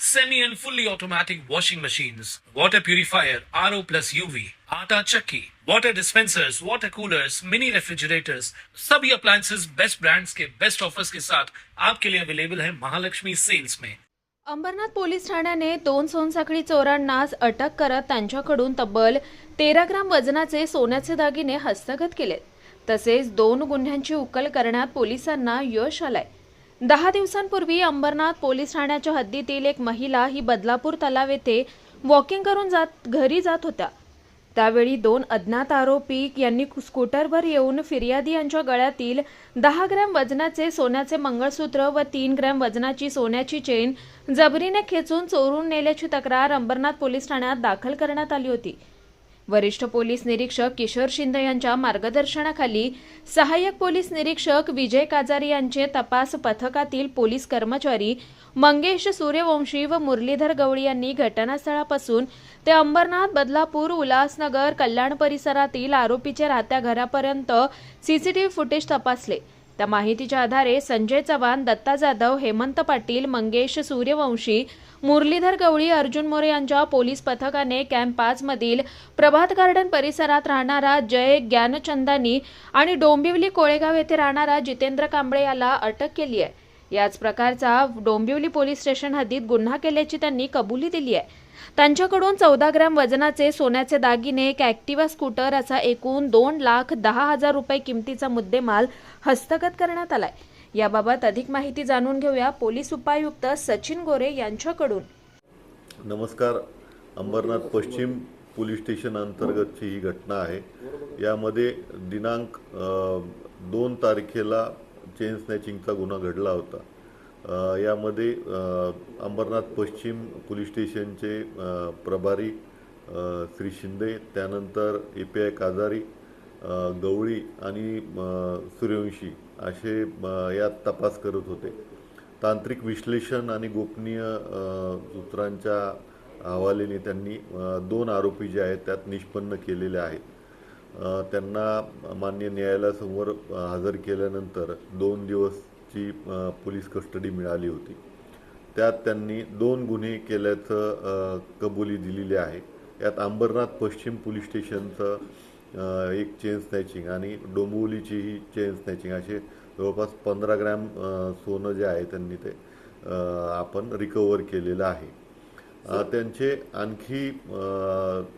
semi and fully automatic washing machines, water purifier, RO plus UV, आटा चक्की, water dispensers, water coolers, mini refrigerators, सभी appliances best brands के best offers के साथ आपके लिए अवेलेबल है महालक्ष्मी सेल्स में अंबरनाथ पोलीस ठाण्याने दोन सोनसाखळी चोरांना अटक करत त्यांच्याकडून तब्बल तेरा ग्राम वजनाचे सोन्याचे दागिने हस्तगत केलेत. तसेच दोन गुन्ह्यांची उकल करण्यात पोलिसांना यश आलंय. दहा दिवसांपूर्वी अंबरनाथ पोलीस ठाण्याच्या हद्दीतील एक महिला ही बदलापूर तलाव येथे वॉकिंग करून जात घरी जात होत्या. त्यावेळी दोन अज्ञात आरोपी यांनी स्कूटरवर येऊन फिर्यादी यांच्या गळ्यातील दहा ग्रॅम वजनाचे सोन्याचे मंगळसूत्र व तीन ग्रॅम वजनाची सोन्याची चेन जबरीने खेचून चोरून नेल्याची तक्रार अंबरनाथ पोलीस ठाण्यात दाखल करण्यात आली होती. वरिष्ठ पोलीस निरीक्षक किशोर शिंदे यांच्या मार्गदर्शनाखाली सहाय्यक पोलीस निरीक्षक विजय काजारी यांचे तपास पथकातील पोलीस कर्मचारी मंगेश सूर्यवंशी व मुरलीधर गवळी यांनी घटनास्थळापासून ते अंबरनाथ बदलापूर उल्हासनगर कल्याण परिसरातील आरोपीच्या राहत्या घरापर्यंत सीसीटीव्ही फुटेज तपासले. त्या माहितीच्या आधारे संजय चव्हाण दत्ता जाधव हेमंत पाटील मंगेश सूर्यवंशी मुरलीधर गवळी अर्जुन मोरे यांच्या पोलीस पथकाने कॅम्प पाच मधील प्रभात गार्डन परिसरात राहणारा जय ज्ञानचंदानी आणि डोंबिवली कोळेगाव येथे राहणारा जितेंद्र कांबळे याला अटक केली आहे. याच प्रकारचा डोंबिवली पोलीस स्टेशन हद्दीत गुन्हा केल्याची त्यांनी कबुली दिली आहे. त्यांच्याकडून चौदा ग्रॅम वजनाचे सोन्याचे दागिने एक ॲक्टिवा स्कूटर असा एकूण दोन लाख दहा हजार रुपये किमतीचा मुद्देमाल हस्तगत करण्यात आलाय. याबाबत अधिक माहिती जाणून घेऊया पोलीस उपायुक्त सचिन गोरे यांच्याकडून. नमस्कार. अंबरनाथ पश्चिम पोलीस स्टेशन अंतर्गतची ही घटना आहे. यामध्ये दिनांक दोन तारखेला चेन स्नॅचिंगचा गुन्हा घडला होता. यामध्ये अंबरनाथ पश्चिम पोलीस स्टेशनचे प्रभारी श्री शिंदे त्यानंतर ए पी आय काजारी गवळी आणि सूर्यवंशी असे यात तपास करत होते. तांत्रिक विश्लेषण आणि गोपनीय सूत्रांच्या हवालेने त्यांनी दोन आरोपी जे आहेत त्यात निष्पन्न केलेले आहेत. त्यांना मान्य न्यायालयासमोर हजर केल्यानंतर दोन दिवसची पोलीस कस्टडी मिळाली होती. त्यात त्यांनी दोन गुन्हे केल्याचं कबुली दिलेली आहे. यात अंबरनाथ पश्चिम पोलीस स्टेशनचं एक चेन स्नॅचिंग आणि डोंबिवलीचीही चेन स्नॅचिंग असे जवळपास पंधरा ग्रॅम सोनं जे आहे त्यांनी ते आपण रिकवर केलेलं आहे. त्यांचे आणखी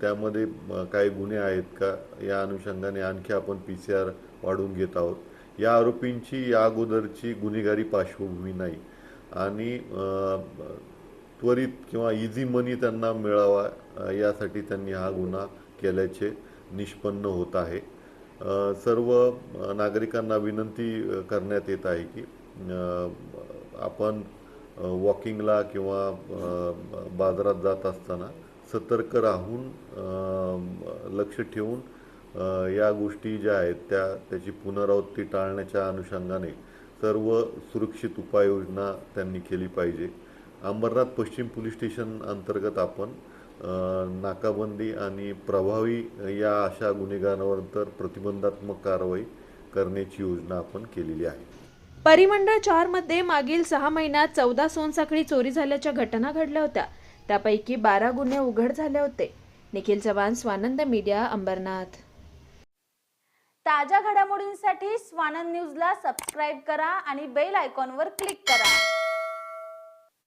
त्यामध्ये काही गुन्हे आहेत का? या अनुषंगाने आणखी आपण पी सी आर वाढवून घेत आहोत. या आरोपींची या अगोदरची गुन्हेगारी पार्श्वभूमी नाही. आणि त्वरित किंवा इझी मनी त्यांना मिळावा यासाठी त्यांनी हा गुन्हा केल्याचे निष्पन्न होत आहे. सर्व नागरिकांना विनंती करण्यात येत आहे की आपण वॉकिंगला किंवा बाजारात जात असताना सतर्क राहून लक्ष ठेवून या गोष्टी ज्या आहेत त्या त्याची पुनरावृत्ती टाळण्याच्या अनुषंगाने सर्व सुरक्षित उपाययोजना त्यांनी केली पाहिजे. अंबरनाथ पश्चिम पोलीस स्टेशन अंतर्गत आपण नाकाबंदी आणि प्रभावी या अशा गुन्हेगारांवर तर प्रतिबंधात्मक कारवाई करण्याची योजना आपण केलेली आहे. परिमंडळ चारमध्ये मागील सहा महिन्यात चौदा सोनसाखळी चोरी झाल्याच्या घटना घडल्या होत्या. त्यापैकी बारा गुन्हे उघड झाले होते. निखिल चव्हाण स्वानंद मीडिया अंबरनाथ. ताज्या घडामोडींसाठी स्वानंद न्यूजला सबस्क्राईब करा आणि बेल आयकॉनवर क्लिक करा.